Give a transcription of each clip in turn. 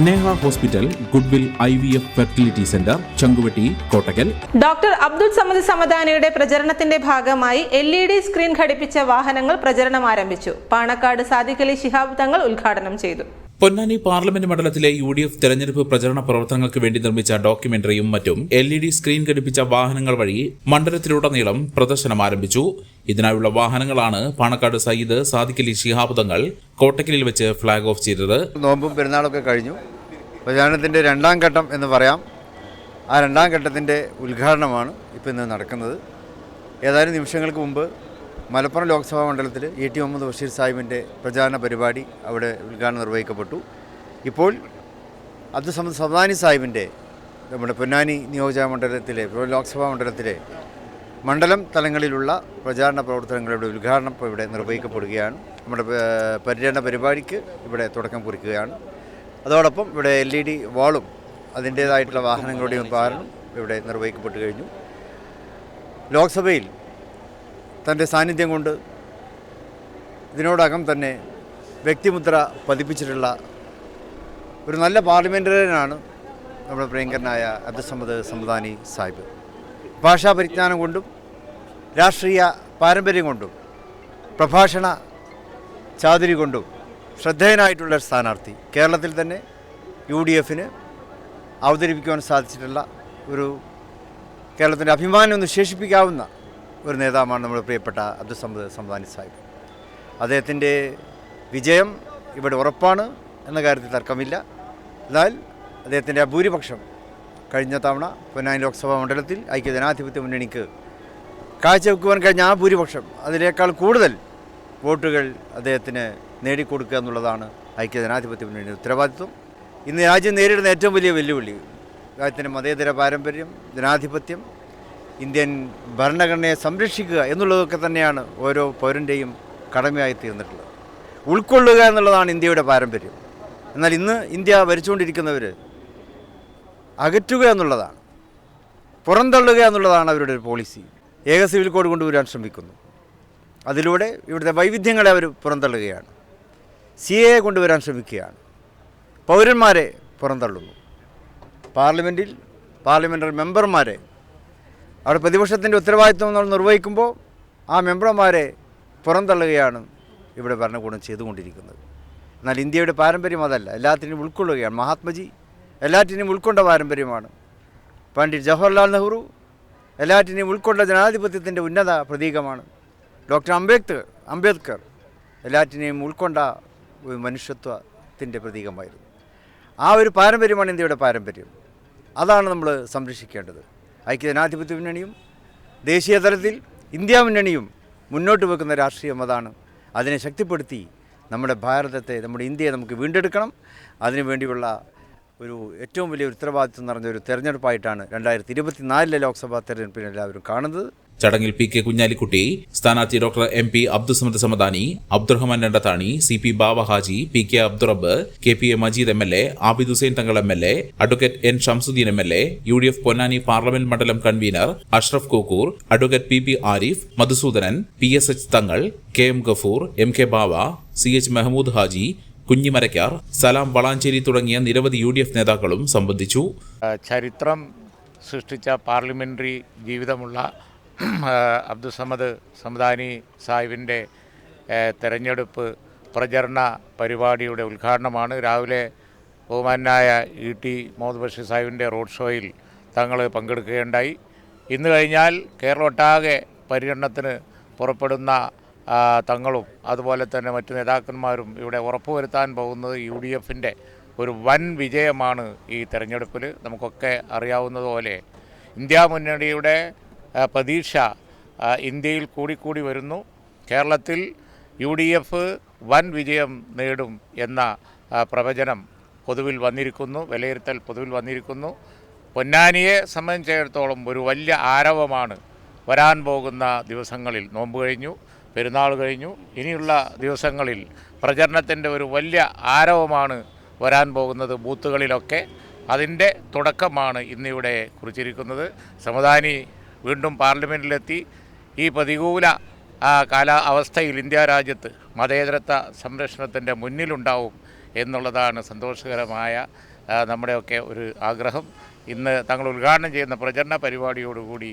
Sneha hospital goodwill I V F fertility centre Changuvetty Kottakkal. Doctor Abdul Samad സമദാനിയുടെ പ്രചരണത്തിന്റെ ഭാഗമായി L E D screen ഘടിപ്പിച്ച വാഹനങ്ങൾ പ്രചരണം ആരംഭിച്ചു. പാണക്കാട് സാദിഖലി ശിഹാബ് തങ്ങൾ ഉദ്ഘാടനം ചെയ്തു. പൊന്നാനി പാർലമെന്റ് മണ്ഡലത്തിലെ യു ഡി എഫ് തെരഞ്ഞെടുപ്പ് പ്രചരണ പ്രവർത്തനങ്ങൾക്ക് വേണ്ടി നിർമ്മിച്ച ഡോക്യുമെന്ററിയും മറ്റും എൽ ഇ ഡി സ്ക്രീൻ ഘടിപ്പിച്ച വാഹനങ്ങൾ വഴി മണ്ഡലത്തിലുടനീളം പ്രദർശനം ആരംഭിച്ചു. ഇതിനായുള്ള വാഹനങ്ങളാണ് പാണക്കാട് സയ്യിദ് സാദിഖലി ശിഹാബ് തങ്ങൾ കോട്ടക്കലിൽ വെച്ച് ഫ്ളാഗ് ഓഫ് ചെയ്തത്. നോമ്പും പെരുന്നാളൊക്കെ കഴിഞ്ഞു. പ്രചാരണത്തിന്റെ രണ്ടാം ഘട്ടം എന്ന് പറയാം. ആ രണ്ടാം ഘട്ടത്തിന്റെ ഉദ്ഘാടനമാണ് ഇപ്പോൾ ഇന്ന് നടക്കുന്നത്. ഏതാനും നിമിഷങ്ങൾക്ക് മുമ്പ് മലപ്പുറം ലോക്സഭാ മണ്ഡലത്തിൽ എ ടി മുഹമ്മദ് ബഷീർ സാഹിബിന്റെ പ്രചാരണ പരിപാടി അവിടെ ഉദ്ഘാടനം നിർവഹിക്കപ്പെട്ടു. ഇപ്പോൾ അബ്ദുൽ സമദ് സബ്ദാനി സാഹിബിന്റെ നമ്മുടെ പൊന്നാനി നിയോജക മണ്ഡലത്തിലെ ലോക്സഭാ മണ്ഡലത്തിലെ മണ്ഡലം തലങ്ങളിലുള്ള പ്രചാരണ പ്രവർത്തനങ്ങളുടെ ഉദ്ഘാടനം ഇപ്പോൾ ഇവിടെ നിർവഹിക്കപ്പെടുകയാണ്. നമ്മുടെ പര്യടന പരിപാടിക്ക് ഇവിടെ തുടക്കം കുറിക്കുകയാണ്. അതോടൊപ്പം ഇവിടെ എൽ ഇ ഡി വാളും അതിന്റേതായിട്ടുള്ള വാഹനങ്ങളുടെയും ഉദ്ഘാടനം ഇവിടെ നിർവഹിക്കപ്പെട്ടു കഴിഞ്ഞു. ലോക്സഭയിൽ തന്റെ സാന്നിധ്യം കൊണ്ട് ഇതിനോടകം തന്നെ വ്യക്തിമുദ്ര പതിപ്പിച്ചിട്ടുള്ള ഒരു നല്ല പാർലമെന്ററിയനാണ് നമ്മുടെ പ്രിയങ്കരനായ അബ്ദുസമ്മദ് സമദാനി സാഹിബ്. ഭാഷാ പരിജ്ഞാനം കൊണ്ടും രാഷ്ട്രീയ പാരമ്പര്യം കൊണ്ടും പ്രഭാഷണ ചാതുരി കൊണ്ടും ശ്രദ്ധേയനായിട്ടുള്ള സ്ഥാനാർത്ഥി. കേരളത്തിൽ തന്നെ യു ഡി എഫിന് അവതരിപ്പിക്കുവാൻ സാധിച്ചിട്ടുള്ള ഒരു കേരളത്തിന്റെ അഭിമാനം ഒന്ന് ശേഷിപ്പിക്കാവുന്ന ഒരു നേതാവാണ് നമ്മുടെ പ്രിയപ്പെട്ട അബ്ദുസമ്മദ് സമദാനി സാഹിബ്. അദ്ദേഹത്തിന്റെ വിജയം ഇവിടെ ഉറപ്പാണ് എന്ന കാര്യത്തിൽ തർക്കമില്ല. എന്നാൽ അദ്ദേഹത്തിന്റെ ഭൂരിപക്ഷം കഴിഞ്ഞ തവണ പൊന്നാനി ലോക്സഭാ മണ്ഡലത്തിൽ ഐക്യ ജനാധിപത്യ മുന്നണിക്ക് കാഴ്ചവെക്കുവാൻ കഴിഞ്ഞ ആ ഭൂരിപക്ഷം അതിനേക്കാൾ കൂടുതൽ വോട്ടുകൾ അദ്ദേഹത്തിന് നേടിക്കൊടുക്കുക എന്നുള്ളതാണ് ഐക്യ ജനാധിപത്യ മുന്നണിയുടെ ഉത്തരവാദിത്വം. ഇന്ന് രാജ്യം നേരിടുന്ന ഏറ്റവും വലിയ വെല്ലുവിളി രാജ്യത്തിന്റെ മതേതര പാരമ്പര്യം ജനാധിപത്യം ഇന്ത്യൻ ഭരണഘടനയെ സംരക്ഷിക്കുക എന്നുള്ളതൊക്കെ തന്നെയാണ് ഓരോ പൗരന്റെയും കടമയായി തീർന്നിട്ടുള്ളത് ഉൾക്കൊള്ളുക എന്നുള്ളതാണ് ഇന്ത്യയുടെ പാരമ്പര്യം. എന്നാൽ ഇന്ന് ഇന്ത്യ ഭരിച്ചുകൊണ്ടിരിക്കുന്നവർ അകറ്റുക എന്നുള്ളതാണ്. പുറന്തള്ളുക എന്നുള്ളതാണ് അവരുടെ ഒരു പോളിസി ഏക സിവിൽ കോഡ് കൊണ്ടുവരാൻ ശ്രമിക്കുന്നു. അതിലൂടെ ഇവിടുത്തെ വൈവിധ്യങ്ങളെ അവർ പുറന്തള്ളുകയാണ്. സി എ കൊണ്ടുവരാൻ ശ്രമിക്കുകയാണ്. പൗരന്മാരെ പുറന്തള്ളുന്നു. പാർലമെന്റിൽ പാർലമെന്ററി മെമ്പർമാരെ അവിടെ പ്രതിപക്ഷത്തിന്റെ ഉത്തരവാദിത്വം നമ്മൾ നിർവഹിക്കുമ്പോൾ ആ മെമ്പർമാരെ പുറന്തള്ളുകയാണ് ഇവിടെ ഭരണകൂടം ചെയ്തുകൊണ്ടിരിക്കുന്നത്. എന്നാൽ ഇന്ത്യയുടെ പാരമ്പര്യം അതല്ല. എല്ലാത്തിനും ഉൾക്കൊള്ളുകയാണ്. മഹാത്മജി എല്ലാറ്റിനെയും ഉൾക്കൊണ്ട പാരമ്പര്യമാണ്. പണ്ഡിറ്റ് ജവഹർലാൽ നെഹ്റു എല്ലാറ്റിനെയും ഉൾക്കൊണ്ട ജനാധിപത്യത്തിന്റെ ഉന്നത പ്രതീകമാണ്. ഡോക്ടർ അംബേദ്കർ അംബേദ്കർ എല്ലാറ്റിനെയും ഉൾക്കൊണ്ട ഒരു മനുഷ്യത്വത്തിന്റെ പ്രതീകമായിരുന്നു. ആ ഒരു പാരമ്പര്യമാണ് ഇന്ത്യയുടെ പാരമ്പര്യം. അതാണ് നമ്മൾ സംരക്ഷിക്കേണ്ടത്. ഐക്യ ജനാധിപത്യ മുന്നണിയും ദേശീയ തലത്തിൽ ഇന്ത്യ മുന്നണിയും മുന്നോട്ട് വെക്കുന്ന രാഷ്ട്രീയം അതാണ്. അതിനെ ശക്തിപ്പെടുത്തി നമ്മുടെ ഭാരതത്തെ നമ്മുടെ ഇന്ത്യയെ നമുക്ക് വീണ്ടെടുക്കണം. അതിനുവേണ്ടിയുള്ള ഒരു ഏറ്റവും വലിയ ഉത്തരവാദിത്വം നിറഞ്ഞ ഒരു തെരഞ്ഞെടുപ്പായിട്ടാണ് രണ്ടായിരത്തി ഇരുപത്തിനാലിലെ ലോക്സഭാ തെരഞ്ഞെടുപ്പിനെ എല്ലാവരും കാണുന്നത്. ചടങ്ങിൽ പി കെ കുഞ്ഞാലിക്കുട്ടി സ്ഥാനാർത്ഥി doctor M P Abdussamad Samadani Abdurahman Randathani C P Baba Haji P K Abdurab K P A Majeed M L A Abid Hussain Thangal M L A advocate N Shamsuddin M L A U D F Ponnani parliament മണ്ഡലം convener Ashraf Kokkur advocate P P Arif Madhusoodanan P S H Thangal K M Gafoor M K Bava C H Mehmood Haji Kunhimarakkar Salam Valanchery തുടങ്ങിയ നിരവധി U D F നേതാക്കളും സംബന്ധിച്ചു. ചരിത്രം സൃഷ്ടിച്ച parliamentary ജീവിതമുള്ള Abdussamad Samadani സാഹിബിന്റെ തെരഞ്ഞെടുപ്പ് പ്രചരണ പരിപാടിയുടെ ഉദ്ഘാടനമാണ്. രാവിലെ ബഹുമാനായ ഇ ടി മുഹമ്മദ് ബഷീർ സാഹിബിന്റെ റോഡ് ഷോയിൽ തങ്ങൾ പങ്കെടുക്കുകയുണ്ടായി. ഇന്ന് കഴിഞ്ഞാൽ കേരളമൊട്ടാകെ പര്യടനത്തിന് പുറപ്പെടുന്ന തങ്ങളും അതുപോലെ തന്നെ മറ്റു നേതാക്കന്മാരും ഇവിടെ ഉറപ്പുവരുത്താൻ പോകുന്നത് യു ഡി എഫിന്റെ ഒരു വൻ വിജയമാണ് ഈ തെരഞ്ഞെടുപ്പിൽ നമുക്കൊക്കെ അറിയാവുന്നതുപോലെ ഇന്ത്യ മുന്നണിയുടെ പ്രതീക്ഷ ഇന്ത്യയിൽ കൂടിക്കൂടി വരുന്നു. കേരളത്തിൽ യു ഡി എഫ് വൻ വിജയം നേടും എന്ന പ്രവചനം പൊതുവിൽ വന്നിരിക്കുന്നു വിലയിരുത്തൽ പൊതുവിൽ വന്നിരിക്കുന്നു. പൊന്നാനിയെ സംബന്ധിച്ചിടത്തോളം ഒരു വലിയ ആരവമാണ് വരാൻ പോകുന്ന ദിവസങ്ങളിൽ. നോമ്പ് കഴിഞ്ഞു. പെരുന്നാൾ കഴിഞ്ഞു. ഇനിയുള്ള ദിവസങ്ങളിൽ പ്രചരണത്തിന്റെ ഒരു വലിയ ആരവമാണ് വരാൻ പോകുന്നത് ബൂത്തുകളിലൊക്കെ. അതിന്റെ തുടക്കമാണ് ഇന്നിവിടെ കുറിച്ചിരിക്കുന്നത്. സമദാനി വീണ്ടും പാർലമെന്റിലെത്തി. ഈ പ്രതികൂല കാല കാലാവസ്ഥയിൽ ഇന്ത്യ രാജ്യത്ത് മതേതരത്വ സംരക്ഷണത്തിന്റെ മുന്നിലുണ്ടാവും എന്നുള്ളതാണ് സന്തോഷകരമായ നമ്മുടെയൊക്കെ ഒരു ആഗ്രഹം. ഇന്ന് തങ്ങൾ ഉദ്ഘാടനം ചെയ്യുന്ന പ്രചരണ പരിപാടിയോടുകൂടി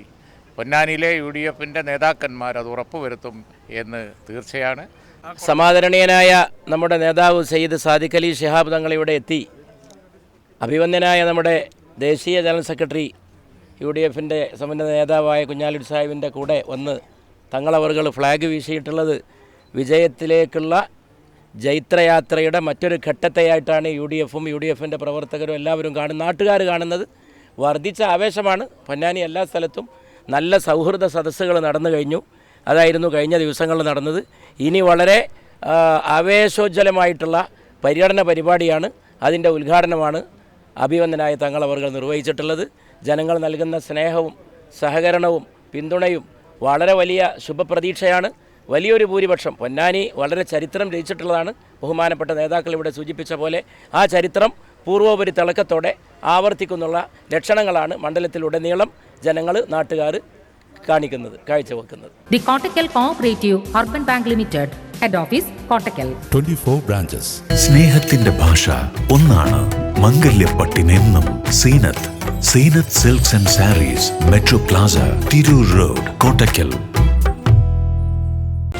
പൊന്നാനിയിലെ യു ഡി എഫിന്റെ നേതാക്കന്മാർ അത് ഉറപ്പുവരുത്തും എന്ന് തീർച്ചയാണ്. സമാദരണീയനായ നമ്മുടെ നേതാവ് സയ്യിദ് സാദിഖ് അലി ഷിഹാബ് തങ്ങൾ ഇവിടെ എത്തി. അഭിവന്ദനായ നമ്മുടെ ദേശീയ ജനറൽ സെക്രട്ടറി യു ഡി എഫിന്റെ സമന്വയ നേതാവായ കുഞ്ഞാലിഡ് സാഹിബിന്റെ കൂടെ വന്ന് തങ്ങളവറുകൾ ഫ്ലാഗ് വീശിയിട്ടുള്ളത് വിജയത്തിലേക്കുള്ള ജൈത്രയാത്രയുടെ മറ്റൊരു ഘട്ടത്തെയായിട്ടാണ് യു ഡി എഫും യു ഡി എഫിന്റെ പ്രവർത്തകരും എല്ലാവരും കാണുന്നത്. നാട്ടുകാർ കാണുന്നത് വർദ്ധിച്ച ആവേശമാണ് പൊന്നാനി എല്ലാ സ്ഥലത്തും നല്ല സൗഹൃദ സദസ്സുകൾ നടന്നു കഴിഞ്ഞു. അതായിരുന്നു കഴിഞ്ഞ ദിവസങ്ങളിൽ നടന്നത്. ഇനി വളരെ ആവേശോജ്വലമായിട്ടുള്ള പര്യടന പരിപാടിയാണ്. അതിന്റെ ഉദ്ഘാടനമാണ് അഭിവന്ദനായ തങ്ങൾ അവർ നിർവഹിച്ചിട്ടുള്ളത്. ജനങ്ങൾ നൽകുന്ന സ്നേഹവും സഹകരണവും പിന്തുണയും വളരെ വലിയ ശുഭപ്രതീക്ഷയാണ്. വലിയൊരു ഭൂരിപക്ഷം. പൊന്നാനി വളരെ ചരിത്രം രചിച്ചിട്ടുള്ളതാണ്. ബഹുമാനപ്പെട്ട നേതാക്കൾ ഇവിടെ സൂചിപ്പിച്ച പോലെ ആ ചരിത്രം പൂർവോപരി തിളക്കത്തോടെ ആവർത്തിക്കുന്നുള്ള ലക്ഷണങ്ങളാണ് മണ്ഡലത്തിലുടനീളം ജനങ്ങൾ നാട്ടുകാർ കാണിക്കുന്നത് കാഴ്ചവെക്കുന്നത്. The Kottakkal cooperative urban bank limited head office Kottakkal twenty four branches സ്നേഹത്തിന്റെ ഭാഷ ഒന്നാണ്. മംഗല്യപ്പട്ടിനെന്നും Zeenath. Zeenath silks and sarees metro plaza Tirur road Kottakkal.